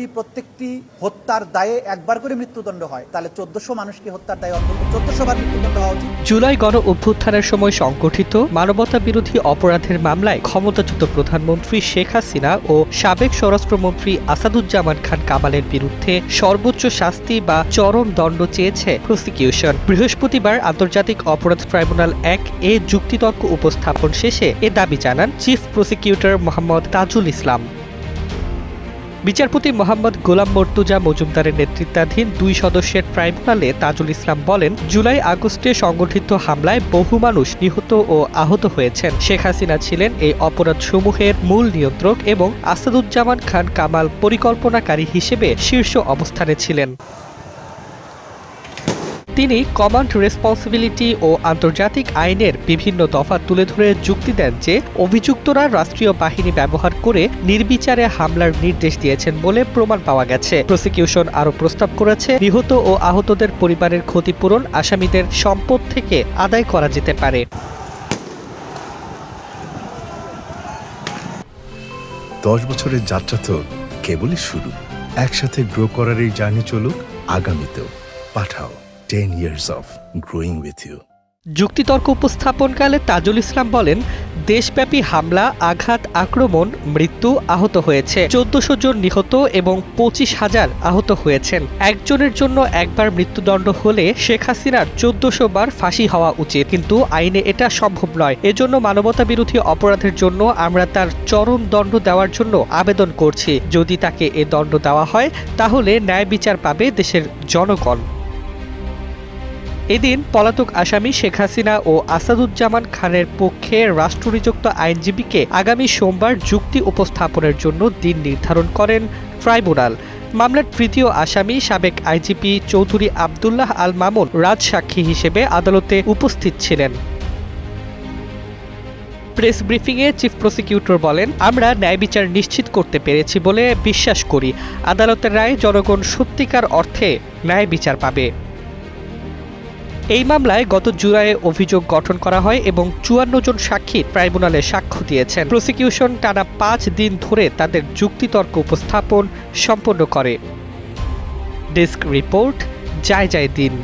যদি প্রত্যেকটি হত্যার দায়ে একবার করে মৃত্যুদণ্ড হয়, তাহলে চোদ্দশো মানুষকে হত্যার দায়ে অন্তত চোদ্দশো বার মৃত্যুদণ্ড হওয়া উচিত। জুলাই গণ অভ্যুত্থানের সময় সংগঠিত মানবতা বিরোধী অপরাধের মামলায় ক্ষমতাচ্যুত প্রধানমন্ত্রী শেখ হাসিনা ও সাবেক স্বরাষ্ট্রমন্ত্রী আসাদুজ্জামান খান কামালের বিরুদ্ধে সর্বোচ্চ শাস্তি বা চরম দণ্ড চেয়েছে প্রসিকিউশন। বৃহস্পতিবার আন্তর্জাতিক অপরাধ ট্রাইব্যুনাল এক এ যুক্তিতর্ক উপস্থাপন শেষে এ দাবি জানান চিফ প্রসিকিউটর মোহাম্মদ তাজুল ইসলাম। বিচারপতি মোহাম্মদ গোলাম মর্তুজা মজুমদারের নেতৃত্বাধীন দুই সদস্যের ট্রাইব্যুনালে তাজুল ইসলাম বলেন, জুলাই আগস্টে সংগঠিত হামলায় বহু মানুষ নিহত ও আহত হয়েছেন। শেখ হাসিনা ছিলেন এই অপরাধসমূহের মূল নিয়ন্ত্রক এবং আসাদুজ্জামান খান কামাল পরিকল্পনাকারী হিসেবে শীর্ষ অবস্থানে ছিলেন। তিনি কমান্ড রেসপন্সিবিলিটি ও আন্তর্জাতিক আইনের বিভিন্ন দফা তুলে ধরে যুক্তি দেন যে অভিযুক্তরা রাষ্ট্রীয় বাহিনী ব্যবহার করে নির্বিচারে হামলার নির্দেশ দিয়েছেন বলে প্রমাণ পাওয়া গেছে। প্রসিকিউশন আরও প্রস্তাব করেছে, নিহত ও আহতদের পরিবারের ক্ষতিপূরণ আসামিদের সম্পদ থেকে আদায় করা যেতে পারে। দশ বছরের যাত্রা তো কেবলই শুরু। একসাথে গ্রো করার এই জার্নি চলুক, আগামীতেও পাঠাও। Ten years of growing with you যুক্তিতর্ক উপস্থাপনকালে তাজুল ইসলাম বলেন, দেশব্যাপী হামলা, আঘাত, আক্রমণ, মৃত্যু আহত হয়েছে। চোদ্দশো জন নিহত এবং পঁচিশ হাজার আহত হয়েছেন। একজনের জন্য একবার মৃত্যুদণ্ড হলে শেখ হাসিনার চোদ্দশো বার ফাঁসি হওয়া উচিত। কিন্তু আইনে এটা সম্ভব নয়। এজন্য মানবতা বিরোধী অপরাধের জন্য আমরা তার চরম দণ্ড দেওয়ার জন্য আবেদন করছি। যদি তাকে এ দণ্ড দেওয়া হয়, তাহলে ন্যায় বিচার পাবে দেশের জনগণ। এদিন পলাতক আসামি শেখ হাসিনা ও আসাদুজ্জামান খানের পক্ষে রাষ্ট্রনিযুক্ত আইনজীবীকে আগামী সোমবার যুক্তি উপস্থাপনের জন্য দিন নির্ধারণ করেন ট্রাইব্যুনাল। মামলার তৃতীয় আসামি সাবেক আইজিপি চৌধুরী আবদুল্লাহ আল মামুন রাজসাক্ষী হিসেবে আদালতে উপস্থিত ছিলেন। প্রেস ব্রিফিংয়ে চিফ প্রসিকিউটর বলেন, আমরা ন্যায় বিচার নিশ্চিত করতে পেরেছি বলে বিশ্বাস করি। আদালতের রায় জনগণ সত্যিকার অর্থে ন্যায় বিচার পাবে। এই মামলায় গত জুলাইয়ে অভিযোগ গঠন করা হয় এবং চুয়ান্ন জন সাক্ষী ট্রাইব্যুনালে সাক্ষ্য দিয়েছেন। প্রসিকিউশন টানা পাঁচ দিন ধরে তাদের যুক্তিতর্ক উপস্থাপন সম্পন্ন করে। ডেস্ক রিপোর্ট যায় যায় দিন।